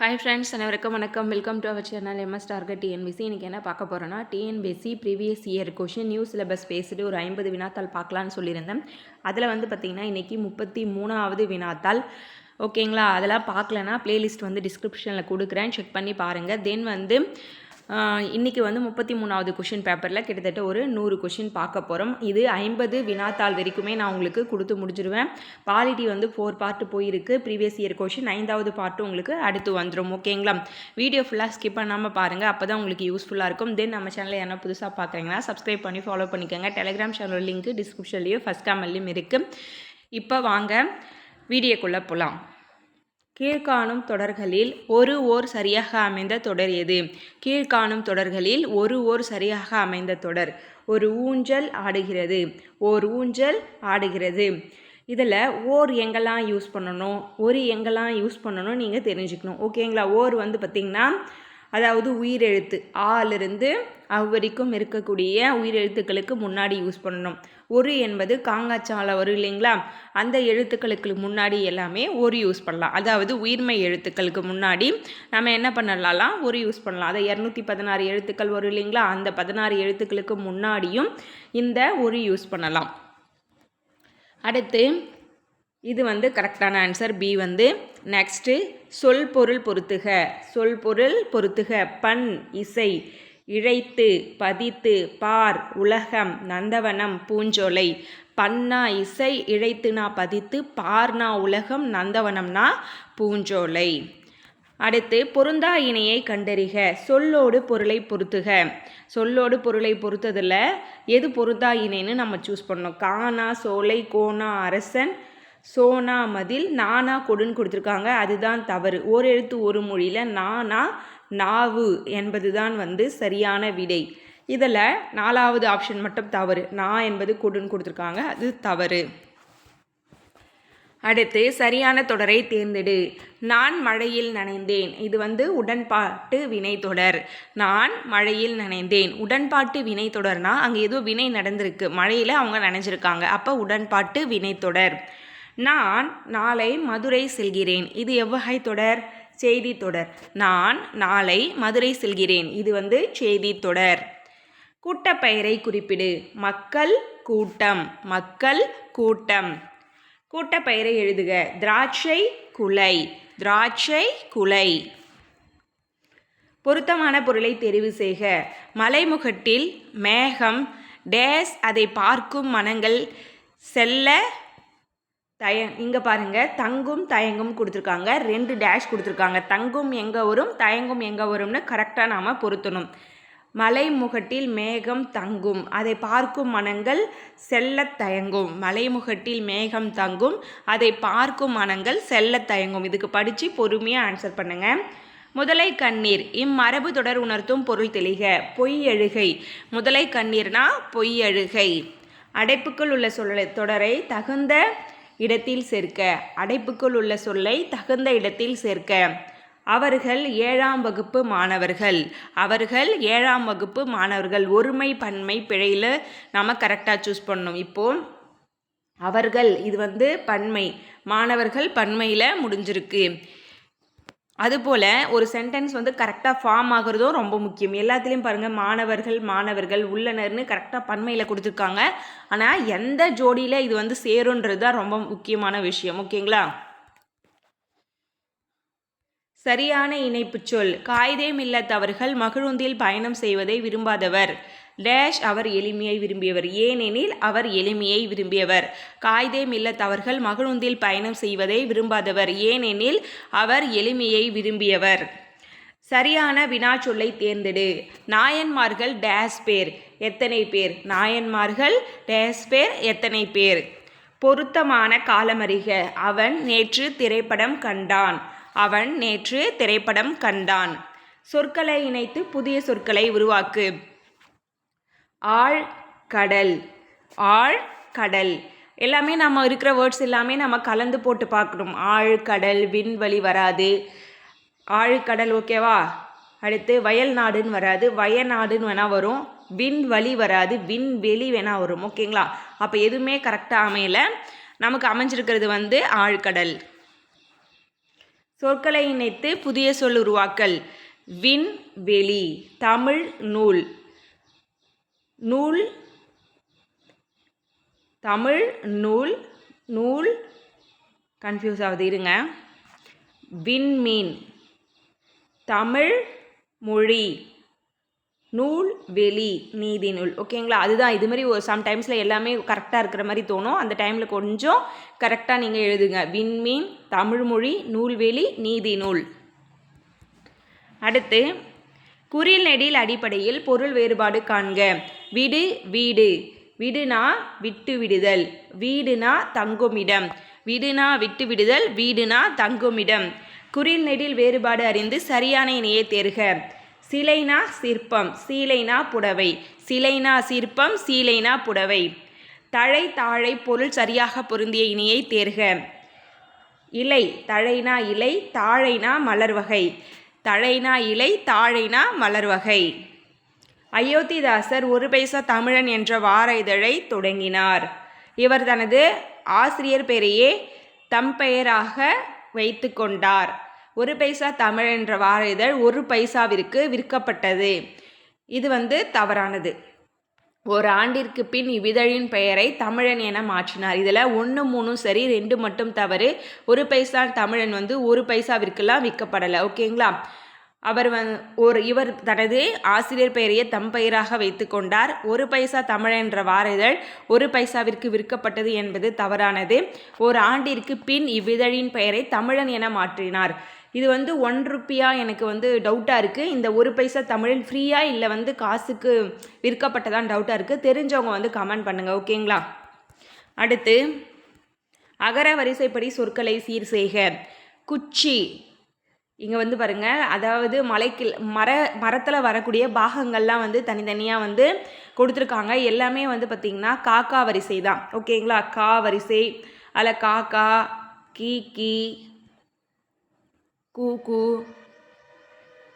Hi friends அனைவருக்கும் வணக்கம். Welcome to our channel MS target TNPSC இன்றைக்கி என்ன பார்க்க போகிறோன்னா TNPSC previous year question new syllabus பேசிட்டு ஒரு ஐம்பது வினாத்தாள் பார்க்கலான்னு சொல்லியிருந்தேன். அதில் வந்து பார்த்திங்கன்னா இன்றைக்கி முப்பத்தி மூணாவது வினாத்தாள். ஓகேங்களா அதெல்லாம் பார்க்கலனா ப்ளேலிஸ்ட் வந்து டிஸ்கிரிப்ஷனில் கொடுக்குறேன். செக் பண்ணி பாருங்கள் தென் வந்து இன்றைக்கி வந்து முப்பத்தி மூணாவது கொஷின் பேப்பரில் கிட்டத்தட்ட ஒரு நூறு கொஷின் பார்க்க போகிறோம் இது ஐம்பது வினாத்தாள் வரைக்குமே நான் உங்களுக்கு கொடுத்து முடிச்சிருவேன். பாலிட்டி வந்து ஃபோர் பார்ட்டு போயிருக்கு. ப்ரீவியஸ் இயர் கொஷின் ஐந்தாவது பார்ட்டு உங்களுக்கு அடுத்து வந்துடும் ஓகேங்களா வீடியோ ஃபுல்லாக ஸ்கிப் பண்ணாமல் பாருங்கள் அப்போ தான் உங்களுக்கு யூஸ்ஃபுல்லாக இருக்கும். தென் நம்ம சேனலில் என்ன புதுசாக பார்க்குறீங்கன்னா சப்ஸ்கிரைப் பண்ணி ஃபாலோ பண்ணிக்கோங்க. டெலிகிராம் சேனல் லிங்க் டிஸ்கிரிப்ஷன்லேயும் ஃபஸ்ட் காமல்லையும் இருக்குது இப்போ வாங்க வீடியோக்குள்ளே போகலாம் கீழ்காணும் தொடர்களில் ஒரு ஓர் சரியாக அமைந்த தொடர் எது? கீழ்காணும் தொடர்களில் ஒரு ஓர் சரியாக அமைந்த தொடர். ஒரு ஊஞ்சல் ஆடுகிறது. ஓர் ஊஞ்சல் ஆடுகிறது. இதில் ஓர் எங்கெல்லாம் யூஸ் பண்ணணும்? ஒரு எங்கெல்லாம் யூஸ் பண்ணணும் நீங்கள் தெரிஞ்சுக்கணும். ஓகேங்களா ஓர் வந்து பார்த்திங்கன்னா அதாவது உயிரெழுத்து. ஆலிருந்து அவ்வரைக்கும் இருக்கக்கூடிய உயிரெழுத்துக்களுக்கு முன்னாடி யூஸ் பண்ணணும். ஒரு என்பது காங்காச்சால வரும் இல்லைங்களா? அந்த எழுத்துக்களுக்கு முன்னாடி எல்லாமே ஒரு யூஸ் பண்ணலாம். அதாவது உயிர்மை எழுத்துக்களுக்கு முன்னாடி நம்ம என்ன பண்ணலாம்லாம் ஒரு யூஸ் பண்ணலாம். அதை இரநூத்தி பதினாறு எழுத்துக்கள் வரும் இல்லைங்களா? அந்த பதினாறு எழுத்துக்களுக்கு முன்னாடியும் இந்த ஒரு யூஸ் பண்ணலாம். அடுத்து இது வந்து கரெக்டான ஆன்சர் பி வந்து நெக்ஸ்ட்டு சொல் பொருள் பொருத்துக. சொல் பொருள் பொருத்துக. பண் இசை. இழைத்து பதித்து பார் உலகம் நந்தவனம் பூஞ்சோலை. பன்னா இசை இழைத்துனா பதித்து பார்னா உலகம் நந்தவனம்னா பூஞ்சோலை. அடுத்து பொருந்தா இணையை கண்டறிக. சொல்லோடு பொருளை பொருத்துக. சொல்லோடு பொருளை பொறுத்ததில் எது பொருந்தா இணைன்னு நம்ம சூஸ் பண்ணோம். கானா சோலை கோனா அரசன் சோனா மதில் நானா கொடுன்னு கொடுத்துருக்காங்க. அதுதான் தவறு. ஓர் எழுத்து ஒரு மொழியில் நானா நாவு என்பது தான் வந்து சரியான விடை. இதில் நாலாவது ஆப்ஷன் மட்டும் தவறு. நா என்பது கொடுன்னு கொடுத்துருக்காங்க. அது தவறு. அடுத்து சரியான தொடரை தேர்ந்தெடு. நான் மழையில் நனைந்தேன். இது வந்து உடன்பாட்டு வினை தொடர். நான் மழையில் நனைந்தேன். உடன்பாட்டு வினை தொடர்னா அங்கே ஏதோ வினை நடந்திருக்கு. மழையில் அவங்க நனைஞ்சிருக்காங்க. அப்போ உடன்பாட்டு வினை தொடர். நான் நாளை மதுரை செல்கிறேன். இது எவ்வகை தொடர்? செய்தி தொடர் நான் நாளை மதுரை செல்கிறேன். இது வந்து செய்தி தொடர் கூட்டப்பெயரை குறிப்பிடு. மக்கள் கூட்டம் மக்கள் கூட்டம். கூட்டப்பெயரை எழுதுக. திராட்சை குலை திராட்சை குலை. பொருத்தமான பொருளை தெரிவு செய்க. மலைமுகட்டில் மேகம் டேஸ் அதை பார்க்கும் மனங்கள் செல்ல தய இங்கே பாருங்கள் தங்கும் தயங்கும் கொடுத்துருக்காங்க. ரெண்டு டேஷ் கொடுத்துருக்காங்க. தங்கும் எங்கே வரும் தயங்கும் எங்கே வரும்னு கரெக்டாக நாம் பொருத்தணும். மலை முகட்டில் மேகம் தங்கும். அதை பார்க்கும் மனங்கள் செல்ல தயங்கும். மலைமுகட்டில் மேகம் தங்கும். அதை பார்க்கும் மனங்கள் செல்ல தயங்கும். இதுக்கு படித்து பொறுமையாக ஆன்சர் பண்ணுங்கள் முதலை கண்ணீர். இம்மரபு தொடர் உணர்த்தும் பொருள் தெளிக. பொய் அழுகை முதலை கண்ணீர்னா பொய் அழுகை அடைப்புக்குள் உள்ள சொல்ல தொடரை தகுந்த இடத்தில் சேர்க்க அடைப்புக்குள் உள்ள சொல்லை தகுந்த இடத்தில் சேர்க்க. அவர்கள் ஏழாம் வகுப்பு மாணவர்கள். அவர்கள் ஏழாம் வகுப்பு மாணவர்கள். ஒருமை பன்மை பிழையில் நம்ம கரெக்டாக சூஸ் பண்ணணும். இப்போது அவர்கள் இது வந்து பன்மை. மாணவர்கள் பன்மையில் முடிஞ்சிருக்கு. அதுபோல் ஒரு சென்டென்ஸ் வந்து கரெக்டாக ஃபார்ம் ஆகிறதும் ரொம்ப முக்கியம். எல்லாத்துலேயும் பாருங்கள் மாணவர்கள் மாணவர்கள் உள்ளனர்னு கரெக்டாக பன்மையில் கொடுத்துருக்காங்க. ஆனால் எந்த ஜோடியில் இது வந்து சேருன்றது தான் ரொம்ப முக்கியமான விஷயம். ஓகேங்களா சரியான இணைப்புச் சொல். காய்தேம் இல்லத்தவர்கள் மகிழுந்தில் பயணம் செய்வதை விரும்பாதவர். டேஷ் அவர் எளிமையை விரும்பியவர். ஏனெனில் அவர் எளிமையை விரும்பியவர். காய்தே மில்லத்தவர்கள் மகளுந்தில் பயணம் செய்வதை விரும்பாதவர். ஏனெனில் அவர் எளிமையை விரும்பியவர். சரியான வினா சொல்லை தேர்ந்தெடு. நாயன்மார்கள் டேஸ் பேர் எத்தனை பேர்? நாயன்மார்கள் டேஸ் பேர் எத்தனை பேர்? பொருத்தமான காலமறிக அவன் நேற்று திரைப்படம் கண்டான். அவன் நேற்று திரைப்படம் கண்டான். சொற்களை இணைத்து புதிய சொற்களை உருவாக்கு. ஆழ் கடல் ஆழ் கடல் எல்லாமே நம்ம இருக்கிற வேர்ட்ஸ் எல்லாமே நம்ம கலந்து போட்டு பார்க்கணும். ஆழ்கடல் விண்வெளி வராது. ஆழ்கடல் ஓகேவா அடுத்து வயல் நாடுன்னு வராது. வயநாடுன்னு வேணால் வரும். விண்வெளி வராது. விண்வெளி வேணால் வரும். ஓகேங்களா அப்போ எதுவுமே கரெக்டாக அமையலை. நமக்கு அமைஞ்சிருக்கிறது வந்து ஆழ்கடல். சொற்களை இணைத்து புதிய சொல் உருவாக்கல். விண்வெளி தமிழ் நூல். நூல் தமிழ் நூல் நூல் கன்ஃபியூஸ் ஆகுது இருங்க. விண்மீன் தமிழ் மொழி நூல் வெளி நீதி நூல். ஓகேங்களா அதுதான் இது மாதிரி ஒரு சம்டைம்ஸில் எல்லாமே கரெக்டாக இருக்கிற மாதிரி தோணும். அந்த டைமில் கொஞ்சம் கரெக்டாக நீங்கள் எழுதுங்க. விண்மீன் தமிழ்மொழி நூல்வெளி நீதி நூல். அடுத்து குறில் நெடில் அடிப்படையில் பொருள் வேறுபாடு காண்க. விடு வீடு. விடுனா விட்டு விடுதல். வீடுனா தங்குமிடம். விடுனா விட்டு விடுதல் வீடுனா தங்குமிடம். குறில் நெடில் வேறுபாடு அறிந்து சரியான இணையை தேர்க. சிலைனா சிற்பம் சீலைனா புடவை. சிலைனா சிற்பம் சீலைனா புடவை. தழை தாழை பொருள் சரியாக பொருந்திய இணையை தேர்க. இலை தழைனா இலை தாழைனா மலர் வகை. தழைனா இலை தாழைனா மலர் வகை அயோத்திதாசர் ஒரு பைசா தமிழன் என்ற வார இதழை தொடங்கினார். இவர் தனது ஆசிரியர் பெயரையே தம் பெயராக வைத்து கொண்டார். ஒரு பைசா தமிழ் என்ற வார இதழ் ஒரு பைசாவிற்கு விற்கப்பட்டது. இது வந்து தவறானது. ஒரு ஆண்டிற்கு பின் இவ்விதழின் பெயரை தமிழன் என மாற்றினார். இதில் ஒன்று மூணும் சரி ரெண்டு மட்டும் தவறு. ஒரு பைசா தமிழன் வந்து ஒரு பைசாவிற்கெல்லாம் விற்கப்படலை. ஓகேங்களா? அவர் வந் ஒரு இவர் தனது ஆசிரியர் பெயரையே தம் பெயராக வைத்து கொண்டார். ஒரு பைசா தமிழ் என்ற வார இதழ் ஒரு பைசாவிற்கு விற்கப்பட்டது என்பது தவறானது. ஒரு ஆண்டிற்கு பின் இவ்விதழின் பெயரை தமிழன் என மாற்றினார். இது வந்து ஒன் ருப்பியா எனக்கு வந்து டவுட்டாக இருக்குது இந்த ஒரு பைசா தமிழில் ஃப்ரீயாக இல்லை வந்து காசுக்கு விற்கப்பட்டதான் டவுட்டாக இருக்குது தெரிஞ்சவங்க வந்து கமெண்ட் பண்ணுங்கள் ஓகேங்களா? அடுத்து அகர வரிசைப்படி சொற்களை சீர் செய்க. குச்சி. இங்கே வந்து பாருங்கள் அதாவது மலைக்கில் மர மரத்தில் வரக்கூடிய பாகங்கள்லாம் வந்து தனித்தனியாக வந்து கொடுத்துருக்காங்க. எல்லாமே வந்து பார்த்திங்கன்னா காக்கா வரிசை தான். ஓகேங்களா? கா வரிசை அதில் காக்கா கீ கீ கூ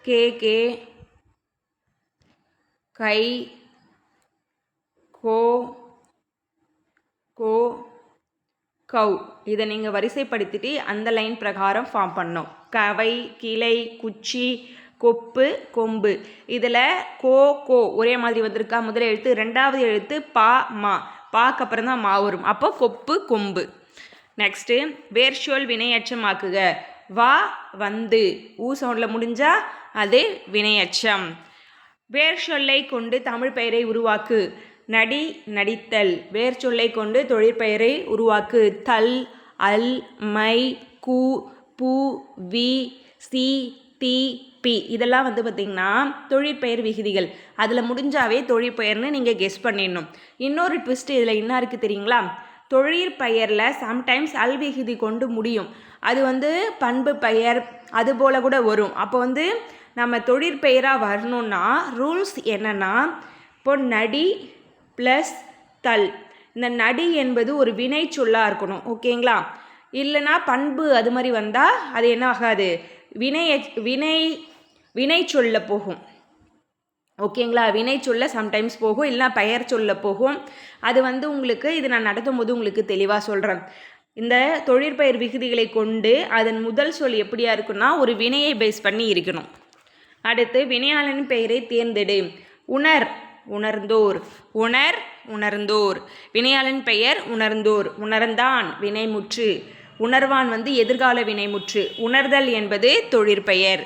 கே. கே கை. கோ. கோ. கவ் இதை நீங்கள் வரிசைப்படுத்திட்டு அந்த லைன் பிரகாரம் ஃபார்ம் பண்ணோம் கவை கிளை குச்சி கொப்பு கொம்பு. இதில் கோ கோ ஒரே மாதிரி வந்திருக்கா? முதல் எழுத்து ரெண்டாவது எழுத்து பா மா. பாக்கு அப்புறம் தான் மா வரும். அப்போ கொப்பு கொம்பு. நெக்ஸ்ட்டு வேர்ஷுவல் வினையற்றமாக்குக. வா வந்து. ஊ சவுண்டில் முடிஞ்சால் அது வினையச்சம். வேர் சொல்லை கொண்டு தமிழ் பெயரை உருவாக்கு. நடி நடித்தல். வேர் சொல்லை கொண்டு தொழிற்பெயரை உருவாக்கு. தல் அல் மை கு பு வி சி டி பி. இதெல்லாம் வந்து பார்த்திங்கன்னா தொழிற்பெயர் விகுதிகள். அதில் முடிஞ்சாவே தொழிற்பெயர்னு நீங்கள் கெஸ் பண்ணிடணும். இன்னொரு ட்விஸ்ட் இதில் என்ன இருக்குது தெரியுங்களா? தொழிற்பெயரில் சம்டைம்ஸ் அல் விகுதி கொண்டு முடியும். அது வந்து பண்பு பெயர் அது போல் கூட வரும். அப்போ வந்து நம்ம தொழிற்பெயராக வரணுன்னா ரூல்ஸ் என்னென்னா இப்போ நடி ப்ளஸ் தல். இந்த நடி என்பது ஒரு வினை சொல்லாக இருக்கணும். ஓகேங்களா? இல்லைனா பண்பு அது மாதிரி வந்தால் அது என்ன ஆகாது? வினை வினை வினை சொல்ல போகும். ஓகேங்களா? வினை சொல்ல சம்டைம்ஸ் போகும். இல்லைனா பெயர் சொல்ல போகும். அது வந்து உங்களுக்கு இது நான் நடத்தும் போது உங்களுக்கு தெளிவாக சொல்கிறேன் இந்த தொழிற்பெயர் விகுதிகளை கொண்டு அதன் முதல் சொல் எப்படியா இருக்குன்னா ஒரு வினையை பேஸ் பண்ணி இருக்கணும். அடுத்து வினையாளனின் பெயரை தேர்ந்தெடு. உணர் உணர்ந்தோர். உணர் உணர்ந்தோர். வினையாளன் பெயர் உணர்ந்தோர். உணர்ந்தான் வினைமுற்று. உணர்வான் வந்து எதிர்கால வினைமுற்று. உணர்தல் என்பது தொழிற்பெயர்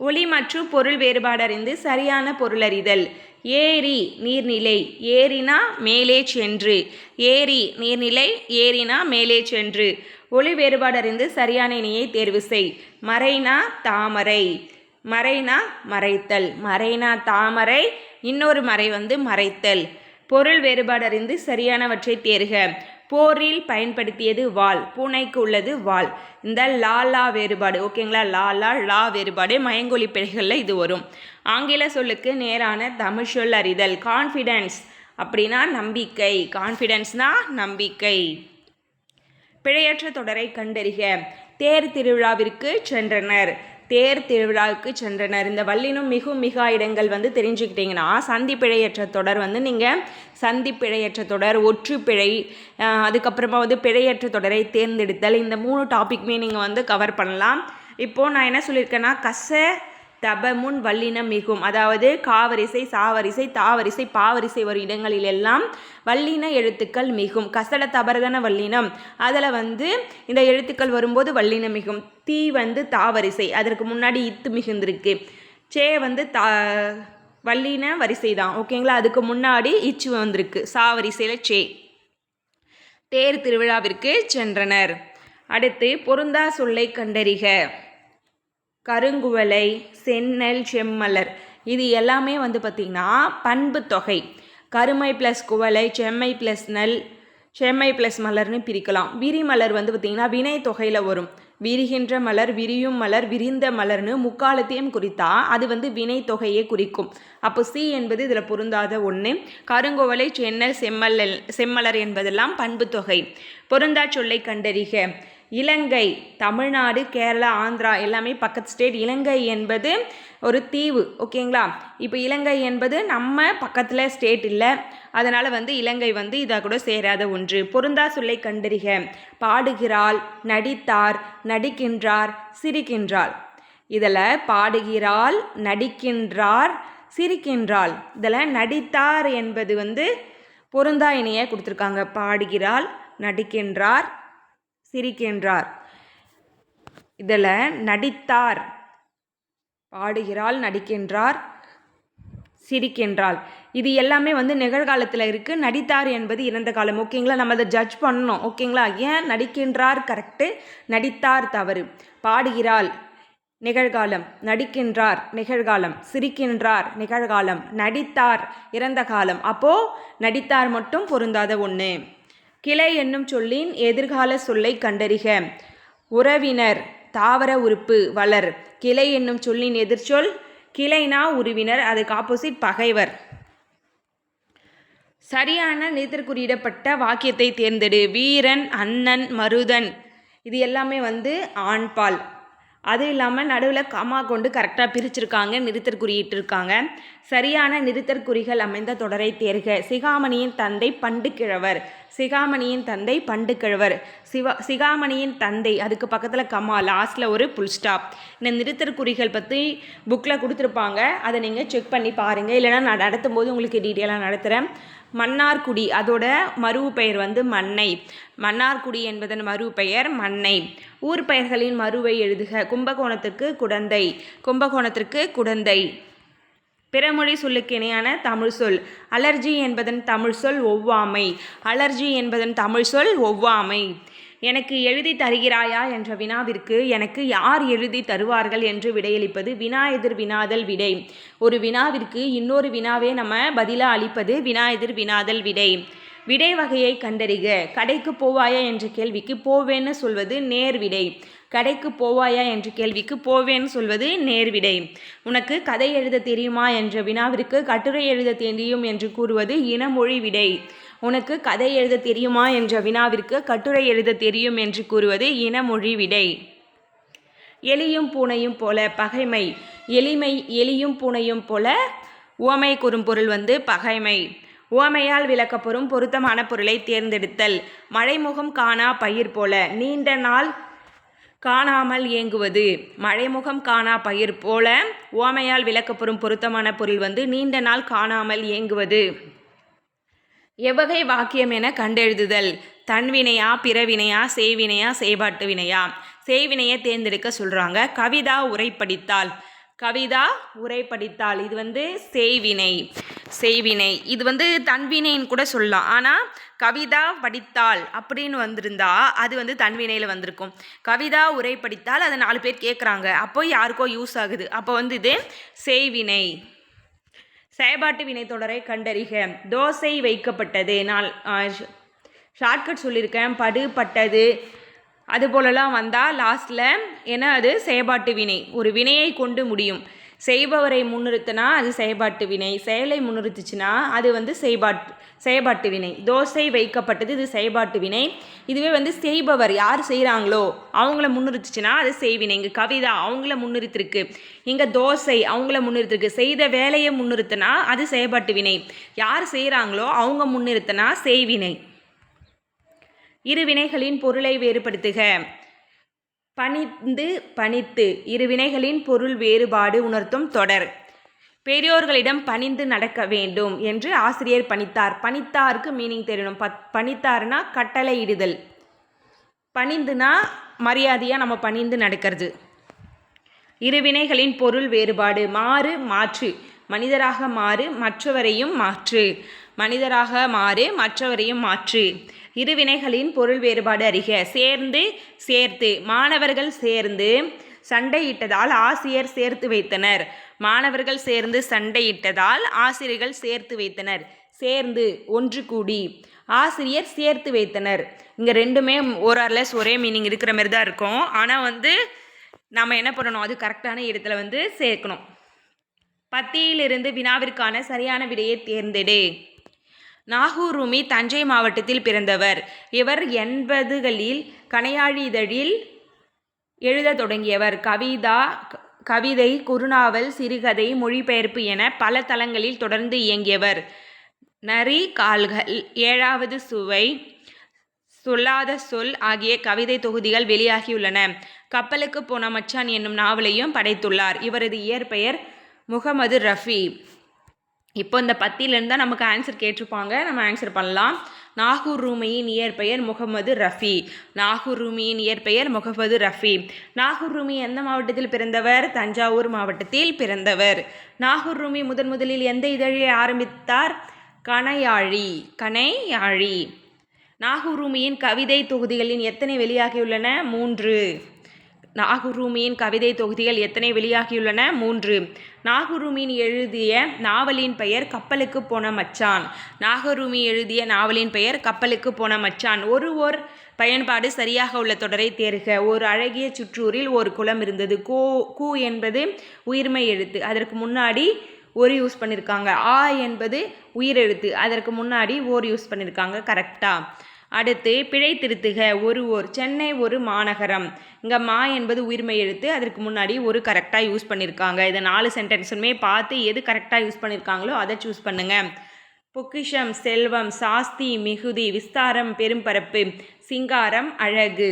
ஒளி மற்றும் பொருள் வேறுபாடு அறிந்து சரியான பொருளறிதல். ஏரி நீர்நிலை ஏரினா மேலே சென்று. ஏரி நீர்நிலை ஏரினா மேலே சென்று. ஒளி வேறுபாடு அறிந்து சரியான இணையை தேர்வு செய். மறைனா தாமரை மறைனா மறைத்தல். மறைனா தாமரை இன்னொரு மறை வந்து மறைத்தல். பொருள் வேறுபாடு அறிந்து சரியானவற்றை தேர்க. போரில் பயன்படுத்தியது வால் பூனைக்கு உள்ளது வால். இந்த லா லா வேறுபாடு ஓகேங்களா? லா லா லா வேறுபாடு மயங்கொலி பிழைகளில் இது வரும். ஆங்கில சொல்லுக்கு நேரான தமிழ் சொல் அறிதல். கான்ஃபிடென்ஸ் அப்படின்னா நம்பிக்கை. கான்ஃபிடென்ஸ்னா நம்பிக்கை. பிழையற்ற தொடரை கண்டறிக. தேர் திருவிழாவிற்கு சென்றனர். தேர் திருவிழாவுக்கு சென்றனர். இந்த வள்ளினும் மிகு மிகா இடங்கள் வந்து தெரிஞ்சுக்கிட்டிங்கன்னா சந்தி பிழையற்ற தொடர் வந்து நீங்கள் சந்தி பிழையற்ற தொடர் ஒற்று பிழை அதுக்கப்புறமா வந்து பிழையற்ற தொடரை தேர்ந்தெடுத்தல். இந்த மூணு டாபிக்மே நீங்கள் வந்து கவர் பண்ணலாம். இப்போது நான் என்ன சொல்லியிருக்கேன்னா கச தபமுன் வல்லினம் மிகும். அதாவது காவரிசை சாவரிசை தாவரிசை பாவரிசை வரும் இடங்களிலெல்லாம் வல்லின எழுத்துக்கள் மிகும். கசட தபரதன வல்லினம். அதில் வந்து இந்த எழுத்துக்கள் வரும்போது வல்லினம் மிகும். தீ வந்து தாவரிசை. அதற்கு முன்னாடி இத்து மிகுந்திருக்கு. சே வந்து தா வல்லின வரிசை தான் ஓகேங்களா? அதுக்கு முன்னாடி இச்சு வந்திருக்கு. சாவரிசையில் சே. தேர் திருவிழாவிற்கு சென்றனர். அடுத்து பொருந்தா சொல்லை கண்டறிக. கருங்குவலை செந்நெல் செம்மலர். இது எல்லாமே வந்து பார்த்திங்கன்னா பண்பு தொகை. கருமை ப்ளஸ் குவலை செம்மை ப்ளஸ் நெல் செம்மை ப்ளஸ் மலர்னு பிரிக்கலாம். விரிமலர் வந்து பார்த்திங்கன்னா வினை தொகையில் வரும். விரிகின்ற மலர் விரியும் மலர் விரிந்த மலர்னு முக்காலத்தையும் குறித்தா அது வந்து வினை தொகையை குறிக்கும். அப்போ சி என்பது இதில் பொருந்தாத ஒன்று கருங்கோவலை சென்னல் செம்மலல் செம்மலர் என்பதெல்லாம் பண்பு தொகை. பொருந்தா சொல்லை கண்டறிக. இலங்கை தமிழ்நாடு கேரளா ஆந்திரா எல்லாமே பக்கத்து ஸ்டேட் இலங்கை என்பது ஒரு தீவு ஓகேங்களா இப்போ இலங்கை என்பது நம்ம பக்கத்தில் ஸ்டேட் இல்லை. அதனால் வந்து இலங்கை வந்து இதாக கூட சேராத ஒன்று. பொருந்தா சொல்லை கண்டறிக. பாடுகிறாள் நடித்தார் நடிக்கின்றார் சிரிக்கின்றாள். இதில் பாடுகிறாள் நடிக்கின்றார் சிரிக்கின்றாள். இதில் நடித்தார் என்பது வந்து பொருந்தா இணையை கொடுத்துருக்காங்க. பாடுகிறாள் நடிக்கின்றார் சிரிக்கின்றார். இதில் நடித்தார். பாடுகிறாள் நடிக்கின்றார் சிரிக்கின்றாள். இது எல்லாமே வந்து நிகழ்காலத்தில் இருக்குது நடித்தார் என்பது இறந்த காலம். ஓகேங்களா? நம்ம அதை ஜட்ஜ் பண்ணணும். ஓகேங்களா? ஏன் நடிக்கின்றார்? கரெக்டு நடித்தார் தவறு. பாடுகிறாள் நிகழ்காலம். நடிக்கின்றார் நிகழ்காலம். சிரிக்கின்றார் நிகழ்காலம். நடித்தார் இறந்த காலம். அப்போ நடித்தார் மட்டும் பொருந்தாத ஒன்று கிளை என்னும் சொல்லின் எதிர்கால சொல்லை கண்டறிக. உறவினர் தாவர உறுப்பு வளர். கிளை என்னும் சொல்லின் எதிர்ச்சொல் கிளைனா உறவினர் அதுக்கு ஆப்போசிட் பகைவர். சரியான நிறுத்தற்குறியிடப்பட்ட வாக்கியத்தை தேர்ந்தெடு. வீரன் அண்ணன் மருதன். இது எல்லாமே வந்து ஆண்பால். அதுவும் இல்லாமல் நடுவில் கமா கொண்டு கரெக்டாக பிரிச்சிருக்காங்க நிறுத்தற் குறியிட்டிருக்காங்க. சரியான நிறுத்தற்குறிகள் அமைந்த தொடரை தேர்க. சிகாமணியின் தந்தை பண்டுக்கிழவர் சிகாமணியின் தந்தை பண்டுக்கிழவர் சிவா சிகாமணியின் தந்தை அதுக்கு பக்கத்தில் கமா லாஸ்ட்டில் ஒரு புல் ஸ்டாப் இந்த நிறுத்தற்குறிகள் பற்றி புக்கில் கொடுத்துருப்பாங்க. அதை நீங்கள் செக் பண்ணி பாருங்கள் இல்லைனா நான் நடத்தும் போது உங்களுக்கு டீட்டெயிலாக நடத்துகிறேன் மன்னார்குடி. அதோட மறு பெயர் வந்து மன்னை. மன்னார்குடி என்பதன் மறு பெயர் மன்னை. ஊர் பெயர்களின் மறுவை எழுதுக. கும்பகோணத்திற்கு குடந்தை. கும்பகோணத்திற்கு குடந்தை. பிறமொழி சொல்லுக்கு இணையான தமிழ் சொல். அலர்ஜி என்பதன் தமிழ் சொல் ஒவ்வாமை. அலர்ஜி என்பதன் தமிழ் சொல் ஒவ்வாமை. எனக்கு எழுதி தருகிறாயா என்ற வினாவிற்கு எனக்கு யார் எழுதி தருவார்கள் என்று விடையளிப்பது வினா எதிர் வினாதல் விடை. ஒரு வினாவிற்கு இன்னொரு வினாவே நம்ம பதிலாக அளிப்பது வினா எதிர் வினாதல் விடை. விடை வகையை கண்டறிக. கடைக்கு போவாயா என்ற கேள்விக்கு போவேன்னு சொல்வது நேர் விடை. கடைக்கு போவாயா என்ற கேள்விக்கு போவேன்னு சொல்வது நேர்விடை உனக்கு கதை எழுத தெரியுமா என்ற வினாவிற்கு கட்டுரை எழுத தெரியும் என்று கூறுவது இனமொழி விடை. உனக்கு கதை எழுத தெரியுமா என்ற வினாவிற்கு கட்டுரை எழுத தெரியும் என்று கூறுவது இனமொழி விடை. எலியும் பூனையும் போல பகைமை. எளிமை எலியும் பூனையும் போல உவமை கூறும் பொருள் வந்து பகைமை. உவமையால் விளக்கப்பெறும் பொருத்தமான பொருளை தேர்ந்தெடுத்தல். மழைமுகம் காணா பயிர் போல நீண்ட நாள் காணாமல் இயங்குவது மழைமுகம் காணா பயிர் போல உவமையால் விளக்கப்பெறும் பொருத்தமான பொருள் வந்து நீண்ட நாள் காணாமல் இயங்குவது எவ்வகை வாக்கியம் என கண்டெழுதுதல். தன்வினையா பிறவினையா செய்வினையா செய்பாட்டு வினையா? செய்வினையை தேர்ந்தெடுக்க சொல்கிறாங்க கவிதா உரைப்படித்தால் கவிதா உரைப்படித்தால் இது வந்து செய்வினை. செய்வினை. இது வந்து தன்வினைன்னு கூட சொல்லலாம். ஆனால் கவிதா படித்தால் அப்படின்னு வந்திருந்தா அது வந்து தன்வினையில் வந்திருக்கும். கவிதா உரை படித்தால் அதை நாலு பேர் கேட்குறாங்க அப்போ யாருக்கோ யூஸ் ஆகுது. அப்போ வந்து இது செய்வினை. செயல்பாட்டு வினைத்தொடரை கண்டறிக. தோசை வைக்கப்பட்டது. நான் ஷார்ட்கட் சொல்லியிருக்கேன். படு பட்டது அது போலலாம் வந்தால் லாஸ்ட்டில் ஏன்னா அது செயல்பாட்டு வினை. ஒரு வினையை கொண்டு முடியும். செய்பவரை முன்னிறுத்தினா அது செயல்பாட்டு வினை செயலை முன்னிறுத்துச்சுன்னா அது வந்து செய்பாட்டு செயல்பாட்டு வினை. தோசை வைக்கப்பட்டது இது செயல்பாட்டு வினை. இதுவே வந்து செய்பவர் யார் செய்கிறாங்களோ அவங்கள முன்னிறுத்துச்சுன்னா அது செய்வினை. இங்கே கவிதா அவங்கள முன்னிறுத்திருக்கு. இங்கே தோசை அவங்கள முன்னிறுத்திருக்கு. செய்த வேலையை முன்னிறுத்தினா அது செயல்பாட்டு வினை. யார் செய்கிறாங்களோ அவங்க முன்னிறுத்தினா செய்வினை. இரு வினைகளின் பொருளை வேறுபடுத்துக. பணிந்து பணித்து இரு வினைகளின் பொருள் வேறுபாடு உணர்த்தும் தொடர். பெரியோர்களிடம் பணிந்து நடக்க வேண்டும் என்று ஆசிரியர் பணித்தார். பணித்தாருக்கு மீனிங் தெரியணும். பத் பணித்தார்னா கட்டளை இடுதல் பணிந்துனா மரியாதையாக நம்ம பணிந்து நடக்கிறது. இரு வினைகளின் பொருள் வேறுபாடு. மாறு மாற்று. மனிதராக மாறு மற்றவரையும் மாற்று. மனிதராக மாறு மற்றவரையும் மாற்று. இரு வினைகளின் பொருள் வேறுபாடு அறிக. சேர்ந்து சேர்த்து மாணவர்கள் சேர்ந்து சண்டையிட்டதால் ஆசிரியர் சேர்த்து வைத்தனர். மாணவர்கள் சேர்ந்து சண்டையிட்டதால் ஆசிரியர்கள் சேர்த்து வைத்தனர். சேர்ந்து ஒன்று கூடி ஆசிரியர் சேர்த்து வைத்தனர். இங்கே ரெண்டுமே ஓரார்லெஸ் ஒரே மீனிங் இருக்கிற மாதிரி தான் இருக்கும். ஆனால் வந்து நம்ம என்ன பண்ணணும்? அது கரெக்டான இடத்துல வந்து சேர்க்கணும். பத்தியிலிருந்து வினாவிற்கான சரியான விடையை தேர்ந்தெடு. நாகூர் ரூமி தஞ்சை மாவட்டத்தில் பிறந்தவர். இவர் எண்பதுகளில் கணையாழி இதழில் எழுதத் தொடங்கியவர். கவிதா கவிதை குறுநாவல் சிறுகதை மொழிபெயர்ப்பு என பல தளங்களில் தொடர்ந்து இயங்கியவர். நரி கால்கள் ஏழாவது சுவை சொல்லாத சொல் ஆகிய கவிதை தொகுதிகள் வெளியாகியுள்ளன. கப்பலுக்கு போன மச்சான் என்னும் நாவலையும் படைத்துள்ளார். இவரது இயற்பெயர் முகமது ரஃபி. இப்போ இந்த பத்தியிலேருந்து தான் நமக்கு ஆன்சர் கேட்டிருப்பாங்க. நம்ம ஆன்சர் பண்ணலாம். நாகூர் ரூமியின் இயற்பெயர் முகமது ரஃபி. நாகூர் ரூமியின் இயற்பெயர் முகமது ரஃபி. நாகூர் ரூமி எந்த மாவட்டத்தில் பிறந்தவர்? தஞ்சாவூர் மாவட்டத்தில் பிறந்தவர். நாகூர் ரூமி முதன் முதலில் எந்த இதழை ஆரம்பித்தார்? கணையாழி. கணையாழி. நாகூர் ரூமியின் கவிதை தொகுதிகளின் எத்தனை வெளியாகியுள்ளன? மூன்று. நாகுருமியின் கவிதை தொகுதிகள் எத்தனை வெளியாகியுள்ளன? மூன்று. நாகுருமின் எழுதிய நாவலின் பெயர் கப்பலுக்கு போன மச்சான். நாகூர் எழுதிய நாவலின் பெயர் கப்பலுக்கு போன மச்சான். ஒரு ஓர் பயன்பாடு சரியாக உள்ள தொடரை தேர்க. ஒரு அழகிய சுற்றூரில் ஒரு குளம் இருந்தது. கோ கூ என்பது உயிர்மை எழுத்து. அதற்கு முன்னாடி ஒரு யூஸ் பண்ணியிருக்காங்க ஆ என்பது உயிரெழுத்து. அதற்கு முன்னாடி ஓர் யூஸ் பண்ணியிருக்காங்க கரெக்டாக அடுத்து பிழை திருத்துக. ஒரு ஓர் சென்னை ஒரு மாநகரம். இங்கே மா என்பது உயிர்மை எழுத்து. அதற்கு முன்னாடி ஒரு கரெக்டாக யூஸ் பண்ணியிருக்காங்க இதை நாலு சென்டென்ஸுமே பார்த்து எது கரெக்டாக யூஸ் பண்ணியிருக்காங்களோ அதை சூஸ் பண்ணுங்கள் பொக்கிஷம் செல்வம் சாஸ்தி மிகுதி விஸ்தாரம் பெரும்பரப்பு சிங்காரம் அழகு.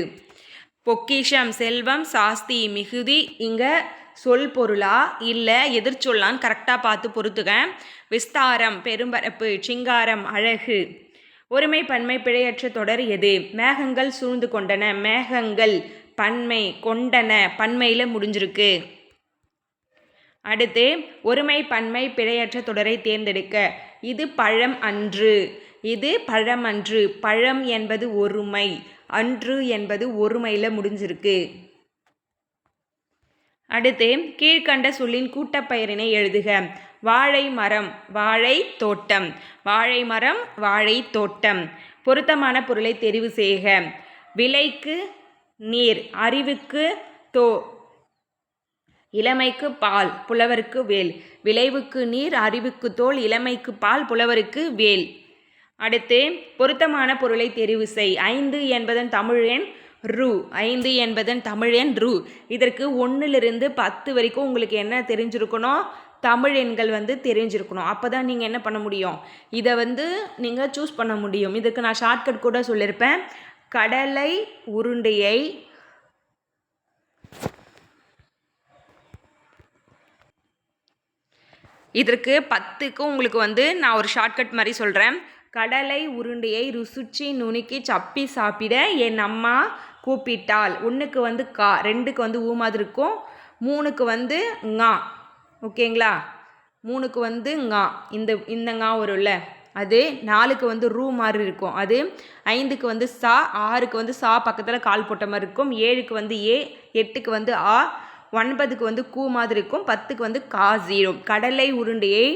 பொக்கிஷம் செல்வம் சாஸ்தி மிகுதி இங்கே சொல் பொருளா இல்லை எதிர்ச்சொல்லான்னு கரெக்டாக பார்த்து பொறுத்துக. விஸ்தாரம் பெரும்பரப்பு சிங்காரம் அழகு. ஒருமை பன்மை பிழையற்ற தொடர் எது? மேகங்கள் சூழ்ந்து கொண்டன. மேகங்கள் பன்மை கொண்டன. பன்மையில் முடிஞ்சிருக்கு. அடுத்து ஒருமை பன்மை பிழையற்ற தொடரை தேர்ந்தெடுக்க. இது பழம் அன்று. இது பழம் அன்று. பழம் என்பது ஒருமை. அன்று என்பது ஒருமையில் முடிஞ்சிருக்கு. அடுத்து கீழ்கண்ட சொல்லின் கூட்டப்பெயரினை எழுதுக. வாழை மரம் வாழை தோட்டம் வாழை மரம் வாழை தோட்டம் பொருத்தமான பொருளை தெரிவு செய்க. விலைக்கு நீர் அறிவுக்கு தோ இளமைக்கு பால் புலவருக்கு வேல். விளைவுக்கு நீர் அறிவுக்கு தோல் இளமைக்கு பால் புலவருக்கு வேல். அடுத்து பொருத்தமான பொருளை தெரிவு செய். ஐந்து என்பதன் தமிழ் எண் ரூ. ஐந்து என்பதன் தமிழ் எண் ரூ. இதற்கு ஒன்றிலிருந்து பத்து வரைக்கும் உங்களுக்கு என்ன தெரிஞ்சிருக்கணும்? தமிழ் எண்கள் வந்து தெரிஞ்சிருக்கணும். அப்போ தான் நீங்கள் என்ன பண்ண முடியும்? இதை வந்து நீங்கள் சூஸ் பண்ண முடியும். இதுக்கு நான் ஷார்ட்கட் கூட சொல்லியிருப்பேன் கடலை உருண்டையை இதற்கு பத்துக்கும் உங்களுக்கு வந்து நான் ஒரு ஷார்ட்கட் மாதிரி சொல்கிறேன் கடலை உருண்டையை ருசிச்சு நுணுக்கி சப்பி சாப்பிட என் அம்மா கூப்பிட்டாள். ஒன்றுக்கு வந்து கா ரெண்டுக்கு வந்து ஊ மாதிரி இருக்கும். மூணுக்கு வந்து ஙா. ஓகேங்களா? மூணுக்கு வந்து ங்கா இந்த இந்த ங்கா வரும்ல. அது நாலுக்கு வந்து ரூ மாதிரி இருக்கும். அது ஐந்துக்கு வந்து சா ஆறுக்கு வந்து சா பக்கத்தில் கால் போட்ட மாதிரி இருக்கும். ஏழுக்கு வந்து ஏ எட்டுக்கு வந்து ஆ ஒன்பதுக்கு வந்து கூ மாதிரி இருக்கும். பத்துக்கு வந்து கா ஜீரோ. கடலை உருண்டையை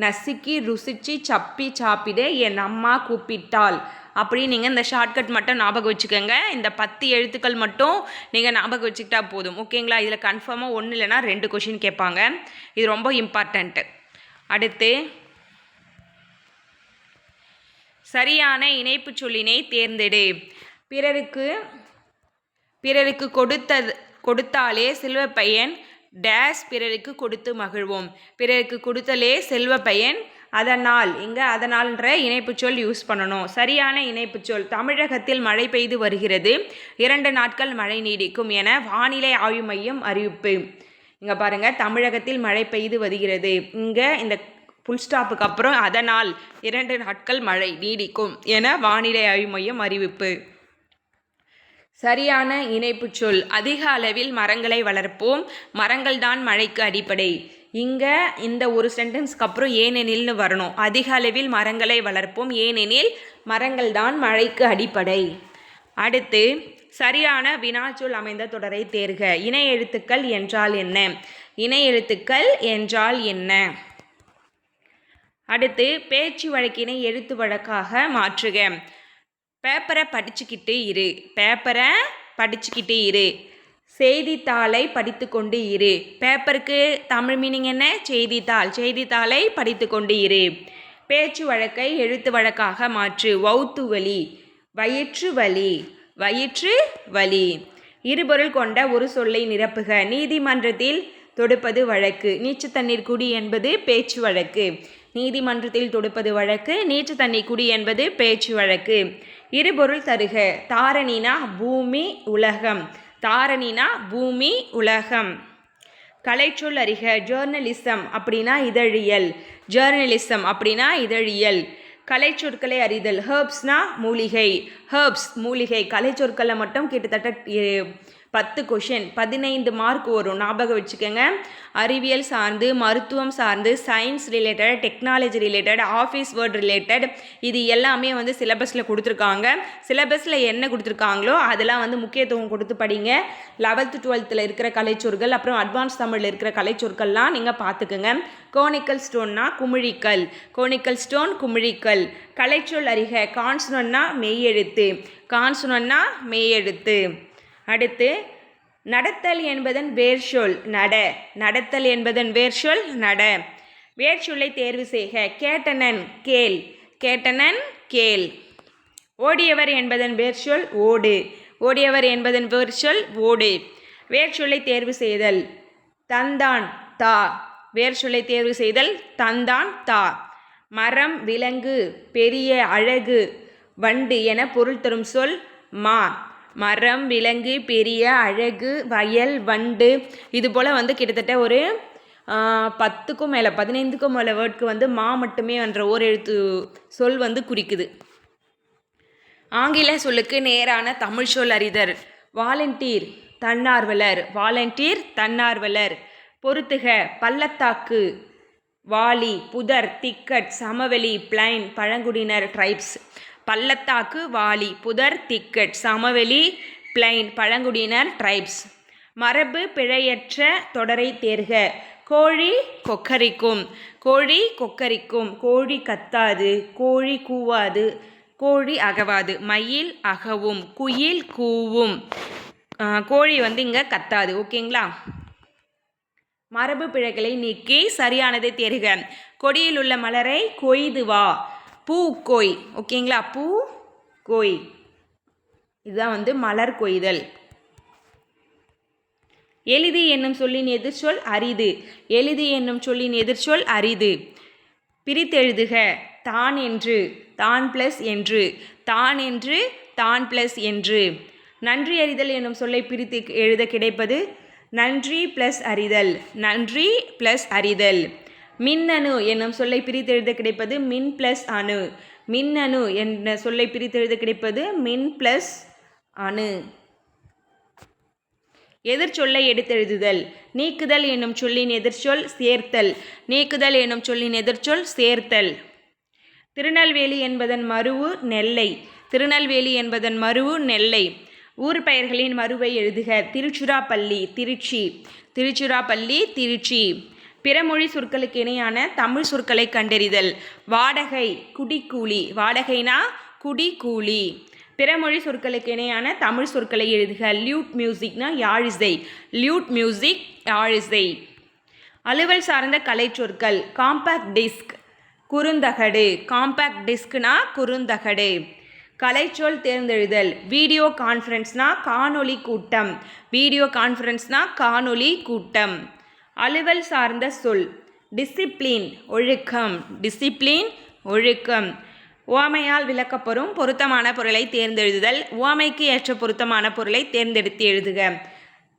நசுக்கி ருசிச்சு சப்பி சாப்பிட என் அம்மா கூப்பிட்டாள். அப்படி நீங்கள் இந்த ஷார்ட்கட் மட்டும் ஞாபகம் வச்சுக்கோங்க. இந்த பத்து எழுத்துக்கள் மட்டும் நீங்கள் ஞாபகம் வச்சுக்கிட்டா போதும். ஓகேங்களா? இதில் கன்ஃபார்மாக ஒன்று இல்லைன்னா ரெண்டு கொஷின் கேட்பாங்க. இது ரொம்ப இம்பார்ட்டண்ட்டு அடுத்து சரியான இணைப்புச் சொல்லினை தேர்ந்தெடு. பிறருக்கு பிறருக்கு கொடுத்தது கொடுத்தாலே செல்வ பையன் டேஸ் பிறருக்கு கொடுத்து மகிழ்வோம். பிறருக்கு கொடுத்தலே செல்வ பையன் அதனால் இங்கே அதனால்ன்ற இணைப்பு சொல் யூஸ் பண்ணணும். சரியான இணைப்பு சொல். தமிழகத்தில் மழை பெய்து வருகிறது. இரண்டு நாட்கள் மழை நீடிக்கும் என வானிலை ஆய்வு மையம் அறிவிப்பு. இங்கே பாருங்கள் தமிழகத்தில் மழை பெய்து வருகிறது. இங்கே இந்த புல் ஸ்டாப்புக்கு அப்புறம் அதனால் இரண்டு நாட்கள் மழை நீடிக்கும் என வானிலை ஆய்வு மையம் அறிவிப்பு. சரியான இணைப்பு சொல். அதிக அளவில் மரங்களை வளர்ப்போம். மரங்கள் தான் மழைக்கு அடிப்படை. இங்கே இந்த ஒரு சென்டென்ஸ்க்கு அப்புறம் ஏனெனில்னு வரணும். அதிக அளவில் மரங்களை வளர்ப்போம். ஏனெனில் மரங்கள் தான் மழைக்கு அடிப்படை. அடுத்து சரியான வினாச்சொல் அமைந்த தொடரை தேர்க. இணை எழுத்துக்கள் என்றால் என்ன? இணை எழுத்துக்கள் என்றால் என்ன? அடுத்து பேச்சு வழக்கினை எழுத்து வழக்காக மாற்றுக. பேப்பரை படிச்சுக்கிட்டு இரு. பேப்பரை படிச்சுக்கிட்டு இரு. செய்தித்தாளை படித்து கொண்டு இரு. பேப்பருக்கு தமிழ் மீனிங் என்ன? செய்தித்தாள். செய்தித்தாளை படித்து கொண்டு இரு. பேச்சு வழக்கை எழுத்து வழக்காக மாற்று. வௌத்து வலி. வயிற்று வலி. வயிற்று வலி. இருபொருள் கொண்ட ஒரு சொல்லை நிரப்புக. நீதிமன்றத்தில் தொடுப்பது வழக்கு. நீச்சு தண்ணீர் குடி என்பது பேச்சு வழக்கு. நீதிமன்றத்தில் தொடுப்பது வழக்கு. நீச்சு தண்ணீர் குடி என்பது பேச்சு வழக்கு. இருபொருள் தருக. தாரணினா பூமி உலகம். தாரணினா பூமி உலகம். கலைச்சொல் அறிக ஜேர்னலிசம் அப்படின்னா இதழியல். ஜேர்னலிசம் அப்படின்னா இதழியல். கலைச்சொற்களை அறிதல் ஹேர்ப்ஸ்னா மூலிகை. ஹேர்ப்ஸ் மூலிகை. கலைச்சொற்களை மட்டும் கிட்டத்தட்ட பத்து கொஷின் பதினைந்து மார்க் வரும். ஞாபகம் வச்சுக்கோங்க. அறிவியல் சார்ந்து மருத்துவம் சார்ந்து science related technology related office word related இது எல்லாமே வந்து சிலபஸில் கொடுத்துருக்காங்க. சிலபஸில் என்ன கொடுத்துருக்காங்களோ அதெல்லாம் வந்து முக்கியத்துவம் கொடுத்து படிங்க. லெவல்த்து டுவெல்த்தில் இருக்கிற கலைச்சொற்கள் அப்புறம் அட்வான்ஸ் தமிழில் இருக்கிற கலைச்சொற்கள்லாம் நீங்கள் பார்த்துக்குங்க. கோனிக்கல் ஸ்டோன்னா குமிழிக்கல். கோனிக்கல் ஸ்டோன் குமிழிக்கல். கலைச்சொல் அறிக. கான்சுனன்னா மெய்யெழுத்து கான்சுனன்னா மெய்யெழுத்து அடுத்து நடத்தல் என்பதன் வேர்ச்சொல் நட. நடத்தல் என்பதன் வேர்ச்சொல் நட. வேர்ச்சொல்லை தேர்வு செய்க. கேட்டனன் கேள். கேட்டனன் கேள். ஓடியவர் என்பதன் வேர்ச்சொல் ஓடு. ஓடியவர் என்பதன் வேர்ச்சொல் ஓடு. வேர்ச்சொல்லை தேர்வு செய்தல் தந்தான் தா. வேர்ச்சொல்லை தேர்வு செய்தல் தந்தான் தா. மரம் விலங்கு பெரிய அழகு வண்டு என பொருள் தரும் சொல் மா. மரம் விலங்கு பெரிய அழகு வயல் வண்டு. இது போல் வந்து கிட்டத்தட்ட ஒரு பத்துக்கும் மேலே பதினைந்துக்கும் மேலே வேர்ட்க்கு வந்து மா மட்டுமே என்ற ஓர் எழுத்து சொல் வந்து குறிக்குது. ஆங்கில சொல்லுக்கு நேரான தமிழ் சொல் அறிதல் வாலண்டியர் தன்னார்வலர். வாலண்டியர் தன்னார்வலர். பொருத்துக பள்ளத்தாக்கு. வாலி புதர் திக்கட் சமவெளி பிளைன் பழங்குடியினர் ட்ரைப்ஸ். பள்ளத்தாக்கு வாலி புதர் திக்கட் சமவெளி பிளைன் பழங்குடியினர் ட்ரைப்ஸ். மரபு பிழையற்ற தொடரை தேர்க. கோழி கொக்கரிக்கும். கோழி கொக்கரிக்கும். கோழி கத்தாது. கோழி கூவாது. கோழி அகவாது. மயில் அகவும். குயில் கூவும். கோழி வந்து இங்கே கத்தாது. ஓகேங்களா? மரபு பிழைகளை நீக்கி சரியானதை தேர்க. கொடியில் உள்ள மலரை கொய்து வா. பூ கொய் ஓகேங்களா? பூ கொய். இதுதான் வந்து மலர் கொய்தல். எளிது என்னும் சொல்லின் எதிர்ச்சொல் அரிது. எளிது என்னும் சொல்லின் எதிர்ச்சொல் அரிது. பிரித்தெழுதுக தான் என்று தான் ப்ளஸ் என்று. தான் என்று தான் ப்ளஸ் என்று. நன்றி அறிதல் என்னும் சொல்லை பிரித்து எழுத கிடைப்பது நன்றி ப்ளஸ் அறிதல். நன்றி ப்ளஸ் அறிதல். மின்னணு என்னும் சொல்லை பிரித்தெழுத கிடைப்பது மின் பிளஸ் அணு. மின்னணு என்ற சொல்லை பிரித்தெழுத கிடைப்பது மின் பிளஸ் அணு. எதிர்ச்சொல்லை எடுத்தெழுதுதல் நீக்குதல் என்னும் சொல்லின் எதிர்ச்சொல் சேர்த்தல். நீக்குதல் என்னும் சொல்லின் எதிர்ச்சொல் சேர்த்தல். திருநெல்வேலி என்பதன் மருவு நெல்லை. திருநெல்வேலி என்பதன் மருவு நெல்லை. ஊர் பெயர்களின் மறுவை எழுதுக. திருச்சுராப்பள்ளி திருச்சி. திருச்சுராப்பள்ளி திருச்சி. பிறமொழி சொற்களுக்கு இணையான தமிழ் சொற்களை கண்டறிதல். வாடகை குடிக்கூலி. வாடகைனா குடிக்கூலி. பிறமொழி சொற்களுக்கு இணையான தமிழ் சொற்களை எழுதுக. லியூட் மியூசிக்னா யாழிசை லியூட் மியூசிக் யாழிசை அலுவல் சார்ந்த கலை சொற்கள். காம்பேக்ட் டிஸ்க் குறுந்தகடு. காம்பேக்ட் டிஸ்க்னா குறுந்தகடு. கலைச்சொல் தேர்ந்தெழுதல். வீடியோ கான்ஃபரன்ஸ்னா காணொளி கூட்டம். வீடியோ கான்ஃபரன்ஸ்னா காணொளி கூட்டம். அலுவல் சார்ந்த சொல். டிசிப்ளின் ஒழுக்கம். டிசிப்ளின் ஒழுக்கம். உவமையால் விளக்கப்பெறும் பொருத்தமான பொருளை தேர்ந்தெழுதுதல். உவமைக்கு ஏற்ற பொருத்தமான பொருளை தேர்ந்தெடுத்து எழுதுக.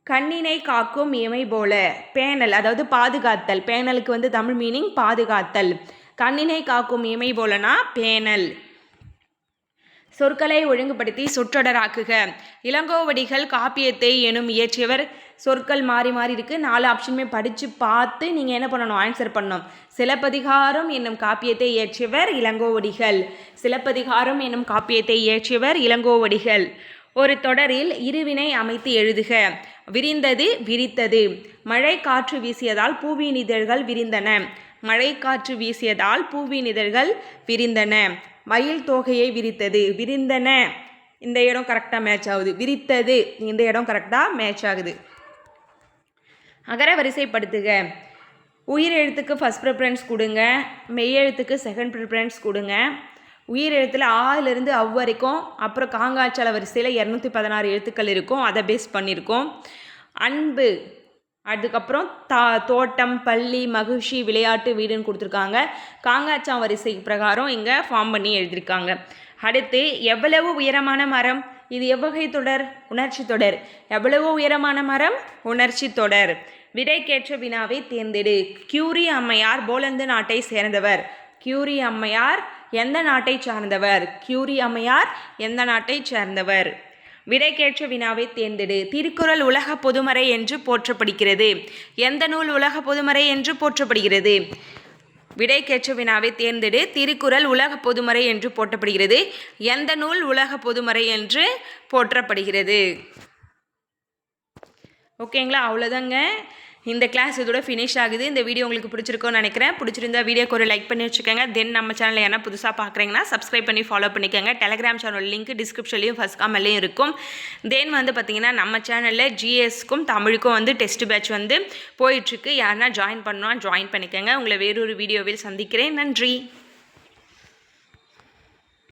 கண்ணினை காக்கும் இமை போல. பேனல் அதாவது பாதுகாத்தல். பேனலுக்கு வந்து தமிழ் மீனிங் பாதுகாத்தல். கண்ணினை காக்கும் இமை போலனா பேனல். சொற்களை ஒழுங்குபடுத்தி சொற்றொடராக்குக. இளங்கோவடிகள் காப்பியத்தை எனும் இயற்றியவர் சொற்கள் மாறி மாறி இருக்குது நாலு ஆப்ஷனுமே படித்து பார்த்து நீங்கள் என்ன பண்ணணும்? ஆன்சர் பண்ணணும். சிலப்பதிகாரம் என்னும் காப்பியத்தை இயற்றியவர் இளங்கோவடிகள். சிலப்பதிகாரம் என்னும் காப்பியத்தை இயற்றியவர் இளங்கோவடிகள். ஒரு தொடரில் இருவினை அமைத்து எழுதுக. விரிந்தது விரித்தது. மழை காற்று வீசியதால் பூவின் இதழ்கள் விரிந்தன. மழை காற்று வீசியதால் பூவின் இதழ்கள் விரிந்தன. மயில் தோகையை விரித்தது விரிந்தன. இந்த இடம் கரெக்டாக மேட்ச் ஆகுது. விரித்தது. இந்த இடம் கரெக்டாக மேட்ச் ஆகுது. அகர வரிசைப்படுத்துக உயிர் எழுத்துக்கு ஃபஸ்ட் ப்ரிஃபரன்ஸ் கொடுங்க. மெய் எழுத்துக்கு செகண்ட் ப்ரிஃபரன்ஸ் கொடுங்க. உயிர் எழுத்தில் ஆயிலிருந்து அவ் வரைக்கும் அப்புறம் காங்காய்ச்சல வரிசையில் இரநூத்தி பதினாறு எழுத்துக்கள் இருக்கும். அதை பேஸ் பண்ணியிருக்கோம் அன்பு அதுக்கப்புறம் தா தோட்டம் பள்ளி மகிழ்ச்சி விளையாட்டு வீடுன்னு கொடுத்துருக்காங்க. காங்காச்சாம் வரிசை பிரகாரம் இங்கே ஃபார்ம் பண்ணி எழுதியிருக்காங்க. அடுத்து எவ்வளவு உயரமான மரம்? இது எவ்வகை தொடர்? உணர்ச்சி தொடர். எவ்வளவு உயரமான மரம்? உணர்ச்சி தொடர். விடைக்கேற்ற வினாவை தேர்ந்தெடு. கியூரி அம்மையார் போலந்து நாட்டை சேர்ந்தவர். கியூரி அம்மையார் எந்த நாட்டை சார்ந்தவர்? கியூரி அம்மையார் எந்த நாட்டை சேர்ந்தவர்? விடைக்கேற்ற வினாவை தேர்ந்தெடு. திருக்குறள் உலக பொதுமறை என்று போற்றப்படுகிறது. எந்த நூல் உலக பொதுமறை என்று போற்றப்படுகிறது? விடைக்கேற்ற வினாவை தேர்ந்தெடு. திருக்குறள் உலக பொதுமறை என்று போற்றப்படுகிறது. எந்த நூல் உலக பொதுமறை என்று போற்றப்படுகிறது. ஓகேங்களா? அவ்வளோதாங்க இந்த கிளாஸ் இதோட ஃபினிஷ் ஆகுது. இந்த வீடியோ உங்களுக்கு பிடிச்சிருக்கோன்னு நினைக்கிறேன். பிடிச்சிருந்தா வீடியோக்கு ஒரு லைக் பண்ணி வச்சுக்கோங்க. தென் நம்ம சேனலில் என்ன புதுசாக பார்க்குறீங்கன்னா சப்ஸ்கிரைப் பண்ணி ஃபாலோ பண்ணிக்கோங்க. டெலகிராம் சேனல் லிங்க் டிஸ்கிரிப்ஷன்லையும் ஃபஸ்ட் காமெல்லையும் இருக்கும். தென் வந்து பார்த்திங்கன்னா நம்ம சேனலில் ஜிஎஸ்க்கும் தமிழுக்கும் வந்து டெஸ்ட் பேட்ச் வந்து போயிட்டுருக்கு. யாருன்னா ஜாயின் பண்ணணும் ஜாயின் பண்ணிக்கோங்க. உங்களை வேறொரு வீடியோவில் சந்திக்கிறேன். நன்றி.